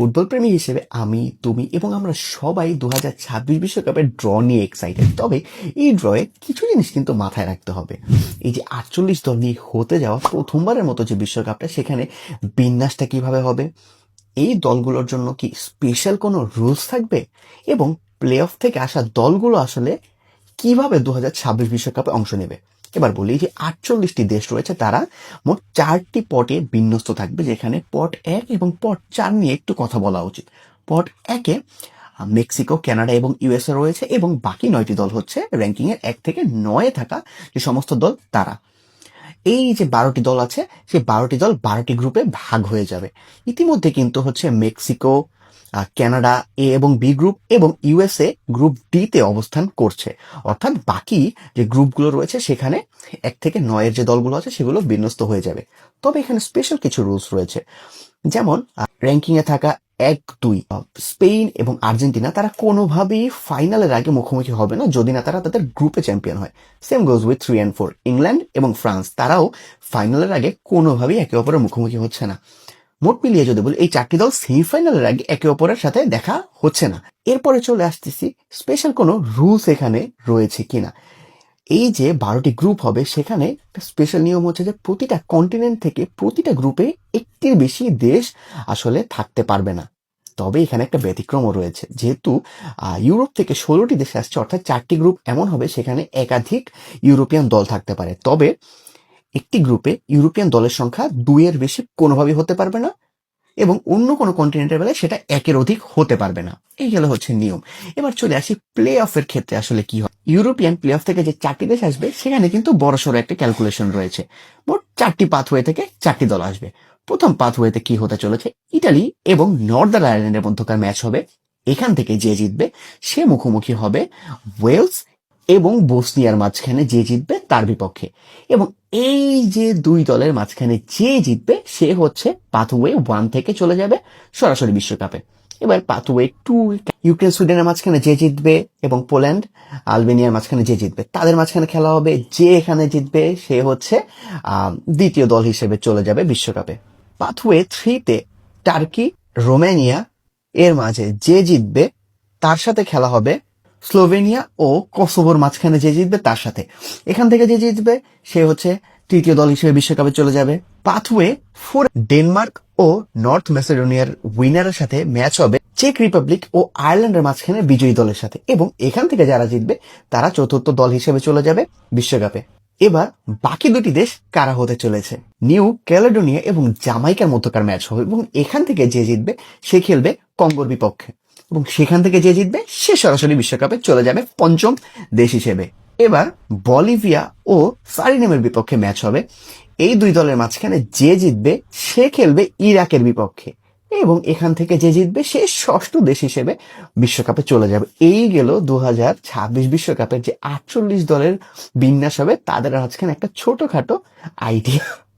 Football প্রেমী হিসেবে আমি, তুমি এবং আমরা সবাই দু হাজার ছাব্বিশ বিশ্বকাপের ড্র নিয়ে এক্সাইটেড তবে এই ড্রয়ে কিছু জিনিস কিন্তু মাথায় রাখতে হবে। এই যে আটচল্লিশ দল নিয়ে হতে যাওয়া প্রথমবারের মতো যে বিশ্বকাপটা, সেখানে বিন্যাসটা কীভাবে হবে? এই দলগুলোর জন্য কি স্পেশাল কোনো রুলস থাকবে? এবং প্লে অফ থেকে আসা দলগুলো আসলে কীভাবে দু হাজার ছাব্বিশ বিশ্বকাপে অংশ নেবে? এবার বলি যে আটচল্লিশটি দেশ রয়েছে, তারা মোট চারটি পটে বিন্যস্ত থাকবে, যেখানে পট এক এবং পট চার নিয়ে একটু কথা বলা উচিত। পট একে মেক্সিকো, কানাডা এবং ইউএসএ রয়েছে এবং বাকি নয়টি দল হচ্ছে র্যাঙ্কিং এর এক থেকে নয়ে থাকা যে সমস্ত দল, তারা। এই যে বারোটি দল আছে, সেই বারোটি দল বারোটি গ্রুপে ভাগ হয়ে যাবে। ইতিমধ্যে কিন্তু হচ্ছে মেক্সিকো কানাডা এ এবং বি গ্রুপ এবং ইউএসএ গ্রুপ ডি তে অবস্থান করছে। অর্থাৎ বাকি যে গ্রুপগুলো রয়েছে, সেখানে এক থেকে নয়ের যে দলগুলো আছে, সেগুলো বিন্যস্ত হয়ে যাবে। তবে এখানে স্পেশাল কিছু রুলস রয়েছে। যেমন র্যাঙ্কিং এ থাকা এক, দুই স্পেন এবং আর্জেন্টিনা তারা কোনোভাবেই ফাইনালের আগে মুখোমুখি হবে না, যদি না তারা তাদের গ্রুপে চ্যাম্পিয়ন হয়। Same goes with three and four England এবং ফ্রান্স তারাও ফাইনালের আগে কোনোভাবেই একে অপরের মুখোমুখি হচ্ছে না। মোট মিলিয়ে যদি বলি, এই চারটি দল সেমিফাইনালের আগে একে অপরের সাথে দেখা হচ্ছে না। এরপরে চলে আসতেছি স্পেশাল কোনো রুলস এখানে রয়েছে কিনা? এই যে বারোটি গ্রুপ হবে, সেখানে স্পেশাল নিয়ম হচ্ছে যে প্রতিটা কন্টিনেন্ট থেকে প্রতিটা গ্রুপে একটির বেশি দেশ আসলে থাকতে পারবে না। তবে এখানে একটা ব্যতিক্রমও রয়েছে, যেহেতু ইউরোপ থেকে ষোলোটি দেশ আসছে, অর্থাৎ চারটি গ্রুপ এমন হবে, সেখানে একাধিক ইউরোপিয়ান দল থাকতে পারে। তবে একটি গ্রুপে ইউরোপিয়ান দলের সংখ্যা দুইয়ের বেশি কোনোভাবেই হতে পারবে না এবং অন্য কোনো কন্টিনেন্টের বেলায় সেটা একের অধিক হতে পারবে না। এই গেল হচ্ছে নিয়ম। এবার চলে আসি প্লে অফের ক্ষেত্রে আসলে কি হয়। ইউরোপিয়ান প্লে অফ থেকে যে চারটি দেশ আসবে, সেখানে কিন্তু বড়সড় একটা ক্যালকুলেশন রয়েছে। মোট চারটি পাথওয়ে থেকে চারটি দল আসবে। প্রথম পাথওয়েতে কি হতে চলেছে? ইটালি এবং নর্দার্ন আয়ারল্যান্ডের মধ্যকার ম্যাচ হবে। এখান থেকে যে জিতবে, সে মুখোমুখি হবে ওয়েলস এবং বসনিয়ার মাঝখানে যে জিতবে তার বিপক্ষে। এবং এই যে দুই দলের মাঝখানে যে জিতবে, সে হচ্ছে পাথওয়ে ওয়ান থেকে চলে যাবে সরাসরি বিশ্বকাপে। এবার পাথওয়ে টু, ইউক্রেন সুইডেনের মাঝখানে যে জিতবে এবং পোল্যান্ড, আলবেনিয়ার মাঝখানে যে জিতবে, তাদের মাঝখানে খেলা হবে, যে এখানে জিতবে, সে হচ্ছে দ্বিতীয় দল হিসেবে চলে যাবে বিশ্বকাপে। পাথওয়ে থ্রিতে টার্কি, রোমানিয়া, এর মাঝে যে জিতবে, তার সাথে খেলা হবে স্লোভেনিয়া ও কসোভোর মাঝখানে যে জিতবে তার সাথে। এখান থেকে যে জিতবে, সে হচ্ছে তৃতীয় দল হিসেবে বিশ্বকাপে চলে যাবে। পাথওয়ে, ফোর ডেনমার্ক ও নর্থ ম্যাসেডোনিয়ার উইনারের সাথে ম্যাচ হবে চেক রিপাবলিক ও আয়ারল্যান্ডের মাঝখানে বিজয়ী দলের সাথে। এবং এখান থেকে যারা জিতবে, তারা চতুর্থ দল হিসেবে চলে যাবে বিশ্বকাপে। এবার বাকি দুটি দেশ কারা হতে চলেছে? নিউ ক্যালেডোনিয়া এবং জামাইকার মধ্যকার ম্যাচ হবে এবং এখান থেকে যে জিতবে, সে খেলবে কঙ্গোর বিপক্ষে। এবং সেখান থেকে যে জিতবে, সে সরাসরি বিশ্বকাপে চলে যাবে পঞ্চম দেশ হিসেবে। এবার বলিভিয়া ও সারিনেমের বিপক্ষে ম্যাচ হবে। এই দুই দলের মাঝখানে যে জিতবে, সে খেলবে ইরাকের বিপক্ষে। এবং এখান থেকে যে জিতবে, সে ষষ্ঠ দেশ হিসেবে বিশ্বকাপে চলে যাবে। এই গেল দু হাজার ছাব্বিশ বিশ্বকাপের যে আটচল্লিশ দলের বিন্যাস হবে, তাদের মাঝখানে একটা ছোটখাটো আইডিয়া